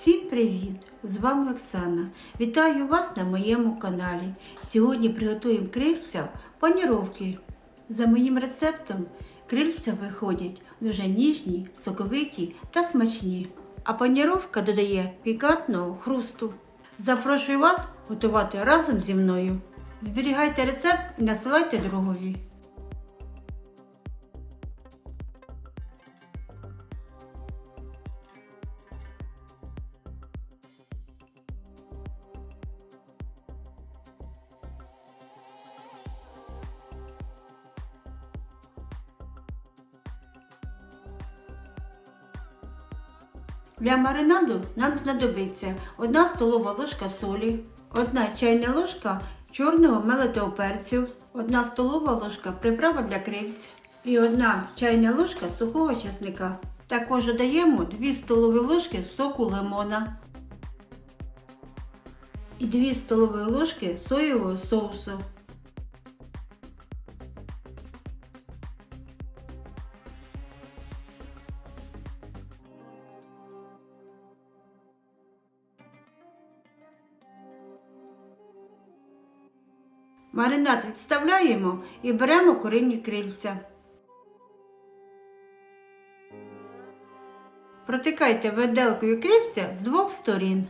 Всім привіт! З вами Оксана. Вітаю вас на моєму каналі. Сьогодні приготуємо крильця паніровки. За моїм рецептом крильця виходять дуже ніжні, соковиті та смачні. А паніровка додає пікантного хрусту. Запрошую вас готувати разом зі мною. Зберігайте рецепт і насилайте другові. Для маринаду нам знадобиться 1 столова ложка солі, 1 чайна ложка чорного мелитого перцю, 1 столова ложка приправа для крильць і 1 чайна ложка сухого чесника. Також додаємо 2 столові ложки соку лимона і 2 столові ложки соєвого соусу. Маринад відставляємо і беремо курині крильця. Протикайте виделкою крильця з двох сторін.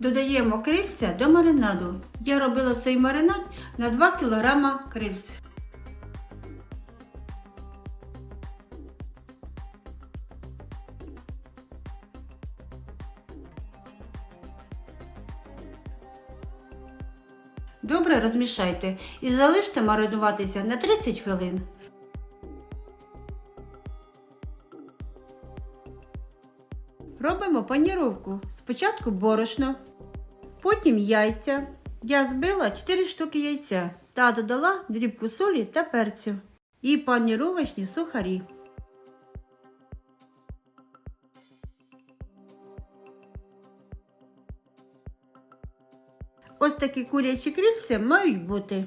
Додаємо крильця до маринаду. Я робила цей маринад на 2 кг крильць. Добре розмішайте і залиште маринуватися на 30 хвилин. Робимо паніровку. Спочатку борошно, потім яйця. Я збила 4 штуки яйця та додала дрібку солі та перцю і паніровочні сухарі. Ось такі курячі крильця мають бути.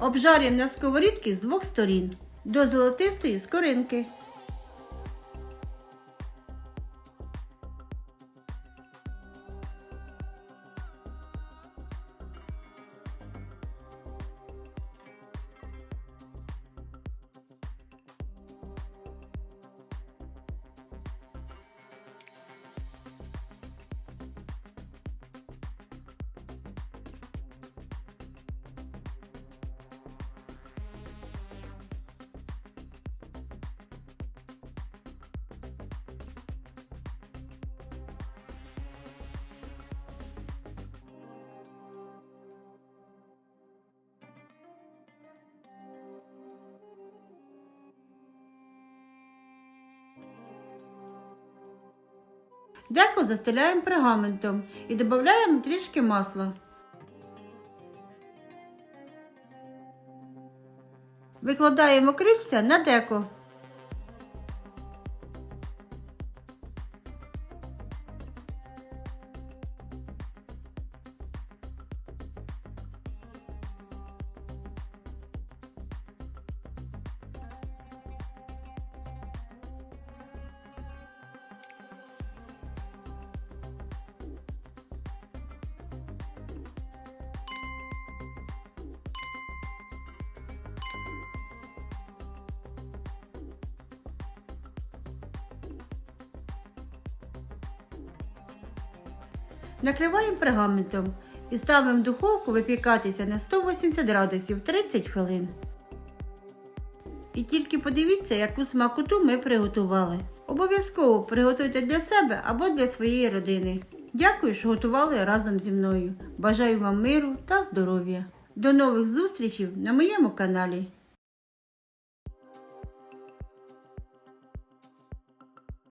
Обжарюємо на сковорідці з двох сторін до золотистої скоринки. Деко застеляємо пергаментом і додаємо трішки масла. Викладаємо крильця на деко. Накриваємо пергаментом і ставимо в духовку випікатися на 180 градусів 30 хвилин. І тільки подивіться, яку смакоту ми приготували. Обов'язково приготуйте для себе або для своєї родини. Дякую, що готували разом зі мною. Бажаю вам миру та здоров'я. До нових зустрічей на моєму каналі.